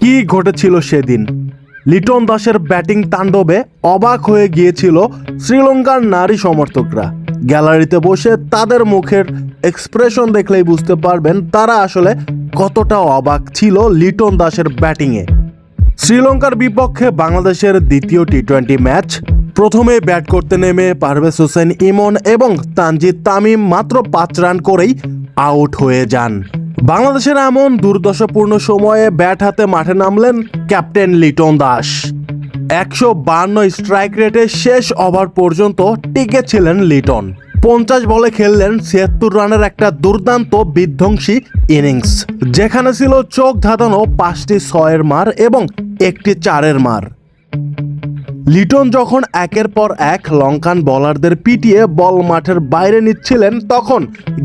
কি ঘটেছিল সেদিন? লিটন দাসের ব্যাটিং তাণ্ডবে অবাক হয়ে গিয়েছিল শ্রীলঙ্কার নারী সমর্থকরা। গ্যালারিতে বসে তাদের মুখের এক্সপ্রেশন দেখলেই বুঝতে পারবেন তারা আসলে কতটা অবাক ছিল লিটন দাসের ব্যাটিংয়ে। শ্রীলঙ্কার বিপক্ষে বাংলাদেশের দ্বিতীয় টি টোয়েন্টি ম্যাচ, প্রথমে ব্যাট করতে নেমে পারভেজ হোসেন ইমন এবং তানজিদ তামিম মাত্র পাঁচ রান করেই আউট হয়ে যান। বাংলাদেশের এমন দুর্দশাপূর্ণ সময়ে ব্যাট হাতে মাঠে নামলেন ক্যাপ্টেন লিটন দাস। একশো বান্ন স্ট্রাইক রেটে শেষ ওভার পর্যন্ত টিকে ছিলেন লিটন। পঞ্চাশ বলে খেললেন ছিয়াত্তর রানের একটা দুর্দান্ত বিধ্বংসী ইনিংস, যেখানে ছিল চোখ ধাঁধানো পাঁচটি ছয়ের মার এবং একটি চারের মার। লিটন যখন একের পর এক লঙ্কান বলারদের পিটিয়ে বল মাঠের বাইরে নিচ্ছিলেন, তখন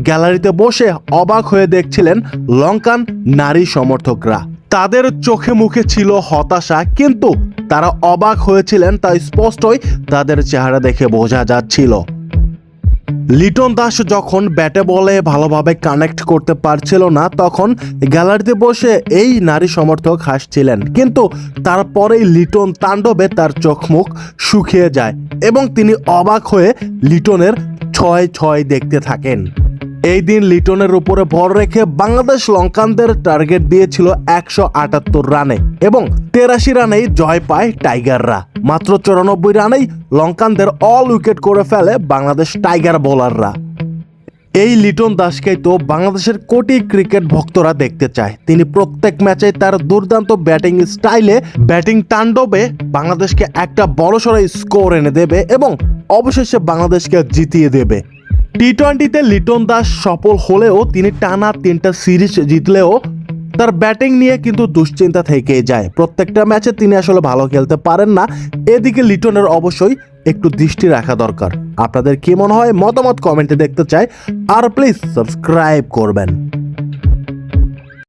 গ্যালারিতে বসে অবাক হয়ে দেখছিলেন লঙ্কান নারী সমর্থকরা। তাদের চোখে মুখে ছিল হতাশা, কিন্তু তারা অবাক হয়েছিলেন, তাই স্পষ্টই তাদের চেহারা দেখে বোঝা যাচ্ছিল। লিটন দাস যখন ব্যাটে বলে ভালোভাবে কানেক্ট করতে পারছিল না, তখন গ্যালারিতে বসে এই নারী সমর্থক হাসছিলেন। কিন্তু তারপরেই লিটন তাণ্ডবে তার চোখ মুখ শুকিয়ে যায় এবং তিনি অবাক হয়ে লিটনের ছয় ছয় দেখতে থাকেন। এই দিন লিটনের উপরে ভর রেখে বাংলাদেশ লঙ্কানদের টার্গেট দিয়েছিল একশো আটাত্তর রানে এবং তেরাশি রানেই জয় পায় টাইগাররা। মাত্র চুরানব্বই রানেই লঙ্কানদের অল উইকেট করে ফেলে বাংলাদেশ টাইগার বোলাররা। এই লিটন দাসকেই তো বাংলাদেশের কোটি ক্রিকেট ভক্তরা দেখতে চায়। তিনি প্রত্যেক ম্যাচে তার দুর্দান্ত ব্যাটিং স্টাইলে ব্যাটিং তাণ্ডবে বাংলাদেশকে একটা বড়সড় স্কোর এনে দেবে এবং অবশেষে বাংলাদেশকে জিতিয়ে দেবে। টি টোয়েন্টিতে লিটন দাস সফল হলেও তিনি টানা তিনটা সিরিজ জিতলেও তার ব্যাটিং নিয়ে কিন্তু দুশ্চিন্তা থেকে যায়। প্রত্যেকটা ম্যাচে তিনি আসলে ভালো খেলতে পারেন না। এদিকে লিটনের অবশ্যই একটু দৃষ্টি রাখা দরকার। আপনাদের কি মনে হয়? মতামত কমেন্টে দেখতে চাই। আর প্লিজ সাবস্ক্রাইব করবেন।